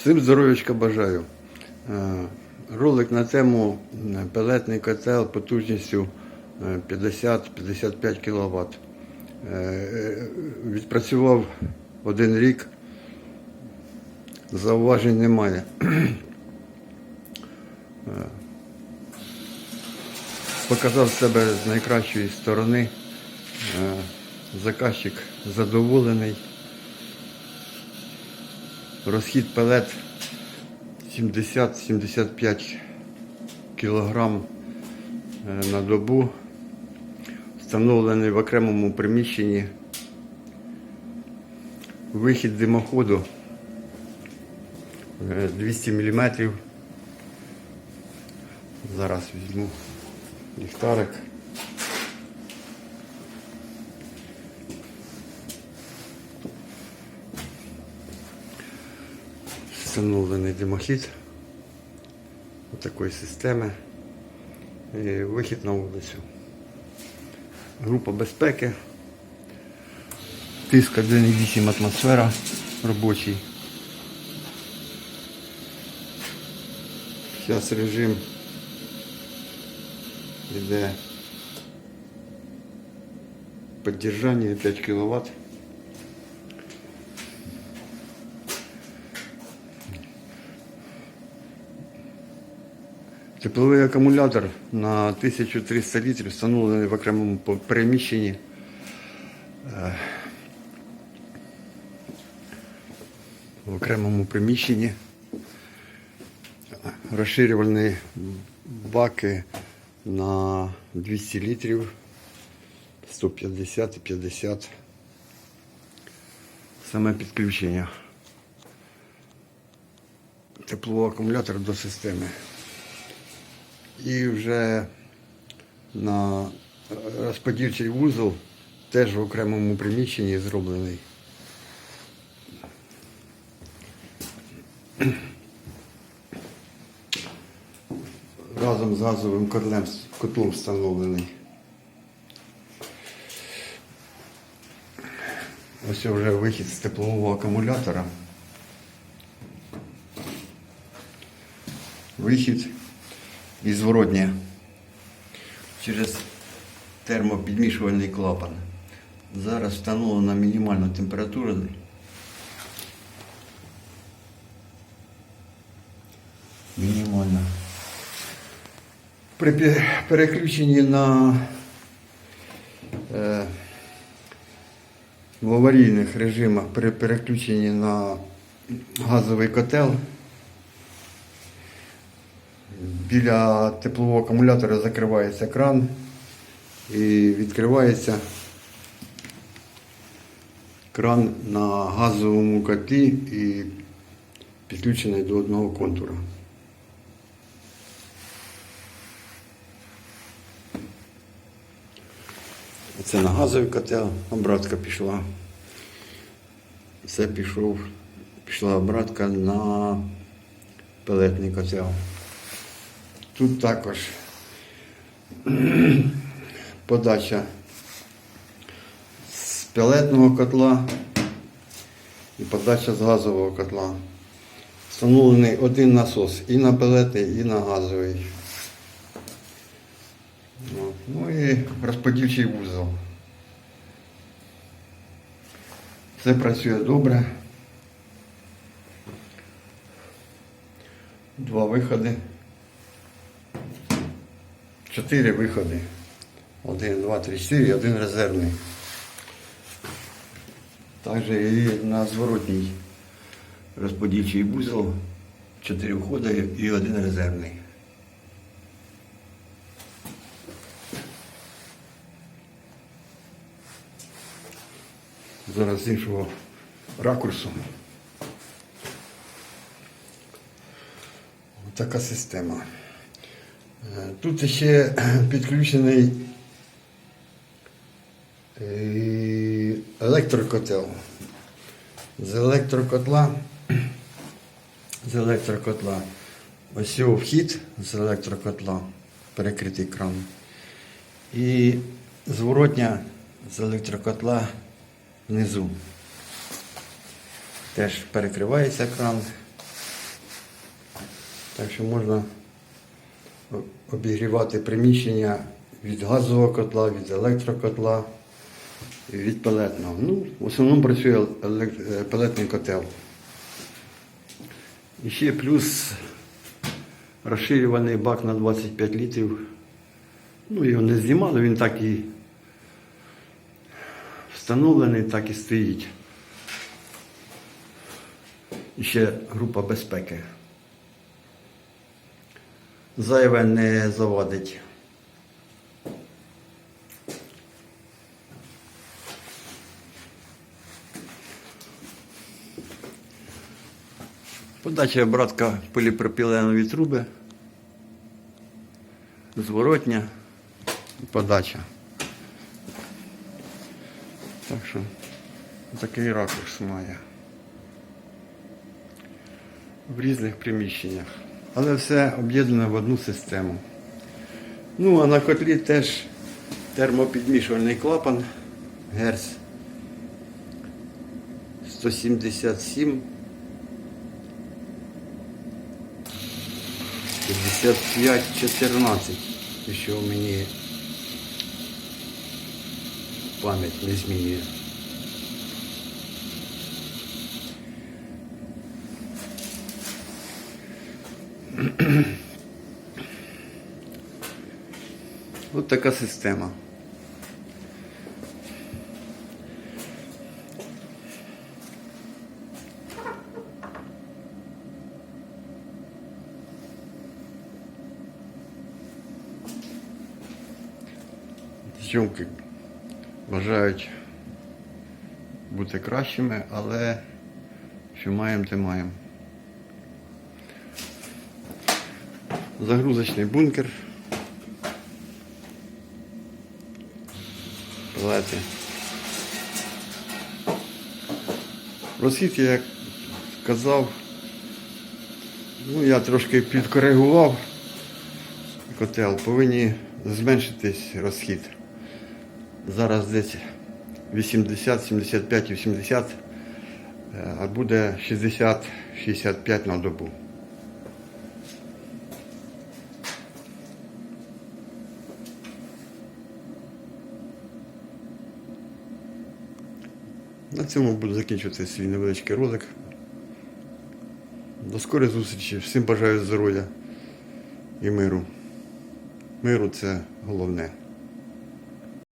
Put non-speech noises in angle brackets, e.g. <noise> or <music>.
Всім здоров'ячка бажаю. Е, Ролик на тему е, пелетний котел потужністю е, 50-55 кВт. Відпрацював один рік, зауважень немає. Е, Показав себе з найкращої сторони. Е, Заказчик задоволений. Розхід пелет 70-75 кг на добу. Встановлений в окремому приміщенні. Вихід димоходу е, 200 мм. Зараз візьму ліхтарик. Встановлений димохід такої системи. І вихід на вулицю. Група безпеки. Тиск 1,8 атмосфера робочий. Зараз режим йде поддержание 5 кВт. Тепловий акумулятор на 1300 літрів встановлений в окремому приміщенні. Е, В окремому приміщенні розширювальні баки на 200 літрів, 150 і 50. Саме підключення теплового акумулятора до системи. І вже на розподільчий вузол теж в окремому приміщенні зроблений. Разом з газовим котлом, котлом встановлений. Ось вже вихід з теплового акумулятора. Вихід і зворотня через термопідмішувальний клапан. Зараз встановлена мінімальна температура. Мінімальна. При переключенні на е, в аварійних режимах, при переключенні на газовий котел біля теплового акумулятора закривається кран і відкривається кран на газовому котлі і підключений до одного контура. Це на газовий котел, обратка пішла. Це пішов, пішла обратка на пелетний котел. Тут також <clears throat> подача з пелетного котла і подача з газового котла. Встановлений один насос і на пелетний, і на газовий. Ну і розподільчий вузол. Все працює добре. Два виходи. Чотири виходи. Один, два, три, чотири один резервний. Також і на зворотній розподільчий вузол. Чотири входи і один резервний. Зараз з іншого ракурсу. Така система. Тут ще підключений е, електрокотел. З електрокотла. З електрокотла. Ось його вхід з електрокотла, перекритий кран. І зворотня з електрокотла внизу. Теж перекривається кран Так що можна обігрівати приміщення від газового котла, від електрокотла від пелетного. Ну, в основному працює е, пелетний котел. І ще плюс розширюваний бак на 25 літрів. Ну, його не знімали, він так і встановлений, так і стоїть. І ще група безпеки. Зайве не завадить. Подача обратка поліпропіленові труби. Зворотня подача. Так що такий ракурс має. В різних приміщеннях. Але все об'єднано в одну систему. Ну, а на котлі теж термопідмішувальний клапан Герц 177 55 14, що мені пам'ять не змінює. <clears throat> Ось така система. Зйомки бажають бути кращими, але що маємо, те маємо. Загрузочний бункер. Палети. Розхід, я як казав, ну я трошки підкоригував котел, повинні зменшитись розхід. Зараз десь 80, 75, 80, е, а буде 60, 65 на добу. На цьому буду закінчувати свій невеличкий ролик. До скорої зустрічі. Всім бажаю здоров'я і миру. Миру це головне.